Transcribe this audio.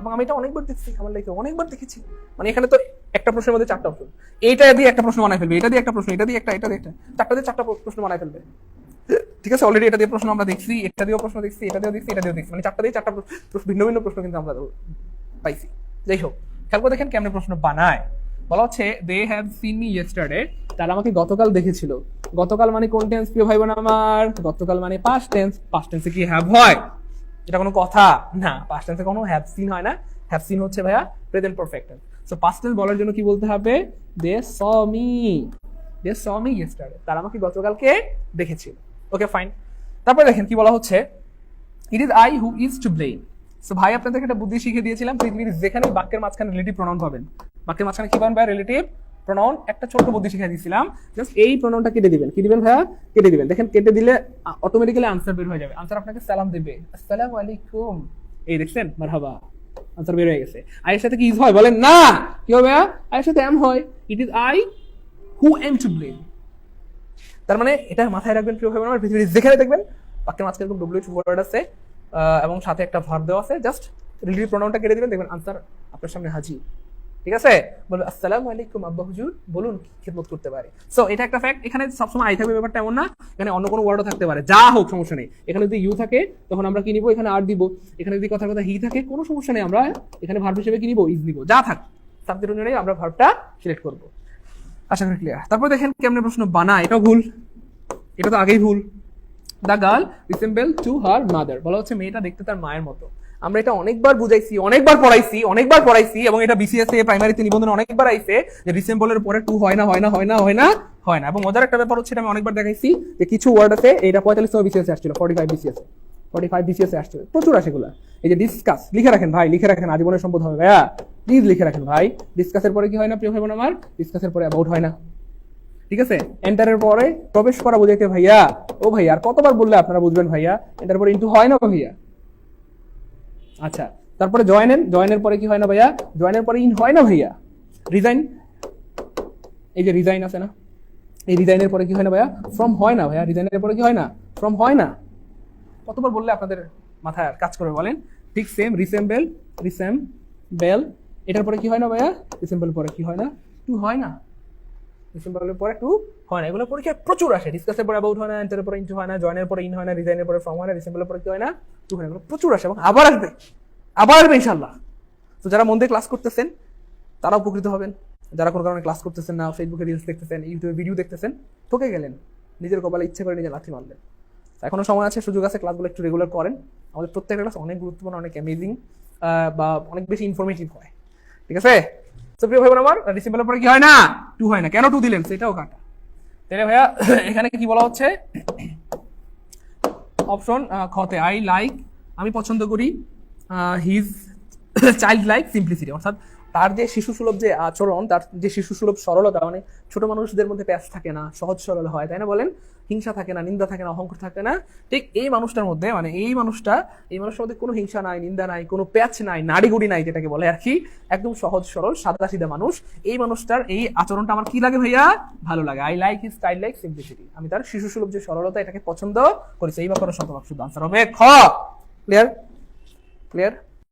এবং আমি এটা অনেকবার দেখছি, আমার লাইফে অনেকবার দেখেছি। মানে এখানে তো একটা প্রশ্নের মধ্যে চারটা অপশন এইটা দিয়ে একটা প্রশ্ন বানাই ফেলবে, এটা দিয়ে একটা প্রশ্ন, এটা দিয়ে একটা, এটা দিয়ে একটা। চারটা দিয়ে চারটা প্রশ্ন বানাই ফেলবে। ঠিক আছে অলরেডি এটা দিয়ে প্রশ্ন আমরা দেখছি, এটা দিয়েও প্রশ্ন দেখছি, এটা দিয়েও দেখছি, এটা দিয়েও দেখছি। মানে চারটা দিয়ে চারটা ভিন্ন ভিন্ন প্রশ্ন কিন্তু আমরা পাইছি। যাই হোক, খেয়াল করে দেখেন কেমন প্রশ্ন বানায়। বলা হচ্ছে they have seen me yesterday তারা আমাকে গতকাল দেখেছিল। গতকাল মানে কোন টেন্স প্রিয় ভাই বোন আমার। গতকাল মানে পাস্ট টেন্স পাস্ট টেন্সে কি হ্যাভ হয়? এটা কোনো কথা? না পাস্ট টেন্সে কোনো হ্যাভ সিন হয় না। হ্যাভ সিন হচ্ছে, ভাইয়া present perfect so past tense বলার জন্য কি বলতে হবে? They saw me they saw me yesterday তারা আমাকে গতকালকে দেখেছিল। ওকে ফাইন তারপরে দেখেন কি বলা হচ্ছে? It is I who is to blame so ভাই, আপনাদেরকে একটা বুদ্ধি শিখিয়ে দিয়েছিলাম, পৃথিবীর যেখানে বাক্যের মাঝখানে রিলেটিভ প্রনাউন পাবেন। বাক্যের মাঝখানে কি পাবেন ভাই রিলেটিভ প্রনাউন একটা ছোট্ট বুদ্ধি শিখিয়ে দিয়েছিলাম। জাস্ট এই প্রনাউনটা কেটে দিবেন। কি দিবেন ভাইয়া? কেটে দিবেন। দেখেন, কেটে দিলে অটোমেটিক্যালি আনসার বের হয়ে যাবে। আনসার আপনাকে সালাম দেবে। আসসালামু আলাইকুম। এই দেখছেন? মারহাবা। আনসার বের হয়ে গেছে। আয়ের সাথে কি ইজ হয়? বলেন, না! কি হবে, ভাইয়া? আয়ের সাথে এম হয়। It is I who am to blame তার মানে এটা মাথায় রাখবেন প্রিয় ভাই আমার, পৃথিবীর যেখানে দেখবেন, বাক্যের মাঝখানে এরকম ডব্লিউ ওয়ার্ড আছে এবং সাথে একটা ভার্ব দেওয়া আছে। জাস্ট রিলেটিভ প্রোনাউনটা কেটে দিবেন। দেখবেন আনসার আপনার সামনে হাজির। ঠিক আছে? বলবে, আসসালামু আলাইকুম আব্বা হুজুর। বলুন খেদমত করতে পারে। সো এটা একটা ফ্যাক্ট এখানে সবসময় আই থাকবে ব্যাপারটা এমন না। এখানে অন্য কোনো ওয়ার্ডও থাকতে পারে। যা হোক, সমস্যা নেই। এখানে যদি ইউ থাকে, তখন আমরা কি নিব? এখানে আর দিব। এখানে যদি কথার কথা হি থাকে, কোনো সমস্যা নেই। আমরা এখানে ভার্ব হিসেবে কি নিব? ইজ নিব। যা থাক। সাবজেক্ট অনুযায়ী আমরা ভার্বটা সিলেক্ট করব। আশা করি ক্লিয়ার তারপর দেখেন কেমন প্রশ্ন বানায় এটাও ভুল। এটা তো আগেই ভুল। The girl resemble to her mother বলা হচ্ছে মেয়েটা দেখতে তার মায়ের মতো। আমরা এটা অনেকবার বুঝাইছি, অনেকবার পড়াইছি অনেকবার পড়াইছি এবং এটা বিসিএস এ প্রাইমারিতে নিবন্ধন অনেকবার আইছে যে রিসেম্বলের পরে টু হয় না হয় না হয় না হয় না হয় না। এবং মজার একটা ব্যাপার হচ্ছে আমি অনেকবার দেখাইছি যে কিছু ওয়ার্ড আছে, এটা পঁয়তাল্লিশ সময় বিসিএস আসছিল forty five BCS forty five BCS আসছিল, প্রচুর আসে এগুলা। এই যে ডিসকাস লিখে রাখেন ভাই, লিখে রাখেন, আজীবনের সম্পদ হবে ভাইয়া। প্লিজ লিখে রাখেন ভাই। ডিসকাসের পরে কি হয় না, প্রিয় ভাই বোন আমার ডিসকাসের পরে অ্যাবাউট হয় না। ঠিক আছে? এন্টারের পরে প্রবেশ করা বোঝাইতে ভাইয়া, ও ভাইয়া, আর কতবার বললে আপনারা বুঝবেন ভাইয়া? এন্টার পরে ইন্টু হয় না ভাইয়া? আচ্ছা তারপরে জয়েনের জয়েনের পরে কি হয় না ভাইয়া? জয়েনের পরে ইন হয় না ভাইয়া? রিজাইন এই যে রিজাইন আছে না? এই রিজাইনের পরে কি হয় না ভাইয়া? ফ্রম হয় না ভাইয়া? রিজাইনের পরে কি হয় না? ফ্রম হয় না? কতবার বললে আপনাদের মাথায় কাজ করবে বলেন? ঠিক সেম রিসেম্বেল রিসেম বেল এটার পরে কি হয় না ভাইয়া? রিসেম্বল পরে কি হয় না? টু হয় না? ডিসেম্বরের পরে টু হয় না। এগুলো পরীক্ষা প্রচুর আসে। ডিসকাসের পরে অ্যাবাউট হয় না এন্টারের পরে ইন্টু হয় না জয়েনের পরে ইন হয় না ডিজাইনের পরে ফর্ম হয় না ডিসেম্বরের পরে কি হয় না টু হয় এগুলো প্রচুর আসে এবং আবার আসবে। আবার আসবে ইনশাল্লাহ তো যারা মন দিয়ে ক্লাস করতেছেন, তারা উপকৃত হবেন। যারা কোনো কারণে ক্লাস করতেছেন না ফেসবুকে রিলস দেখতেছেন ইউটিউবে ভিডিও দেখতেছেন, ঠকে গেলেন। নিজের কপালে ইচ্ছে করে নিজে লাথি মারলেন। এখনও সময় আছে, সুযোগ আছে ক্লাসগুলো একটু রেগুলার করেন। আমাদের প্রত্যেকটা ক্লাস অনেক গুরুত্বপূর্ণ, অনেক অ্যামেজিং বা অনেক বেশি ইনফরমেটিভ হয়। ঠিক আছে? তো ভাই আমার ডিসিম্বলের পরে কি হয় না? টু হয় না। কেন টু দিলেন? সেটাও কাটা। তাহলে ভাইয়া, এখানে কি বলা হচ্ছে? অপশন খতে আই লাইক আমি পছন্দ করি হিজ চাইল্ড লাইক সিম্পলিসিটি অর্থাৎ তার যে শিশু সুলভ যে আচরণ, তার যে শিশু সুলভ সরলতা মানে ছোট মানুষদের মধ্যে প্যাচ থাকে না, সহজ সরল হয়, তাই না বলেন? হিংসা থাকে না, নিন্দা থাকে না, অহংকার থাকে না। ঠিক এই মানুষটার মধ্যে মানে এই মানুষটা, এই মানুষের মধ্যে কোনো হিংসা নাই, নিন্দা নাই, কোনো প্যাচ নাই, নাড়িগুড়ি নাই যেটাকে বলে আর কি, একদম সহজ সরল সাদা সিধা মানুষ। এই মানুষটার এই আচরণটা আমার কি লাগে ভাইয়া? ভালো লাগে। I like his style like simplicity আমি তার শিশু সুলভ যে সরলতা এটাকে পছন্দ করেছি। এই ব্যাপারে শতভাগ শুধু আনসার হবে। খ! Clear clear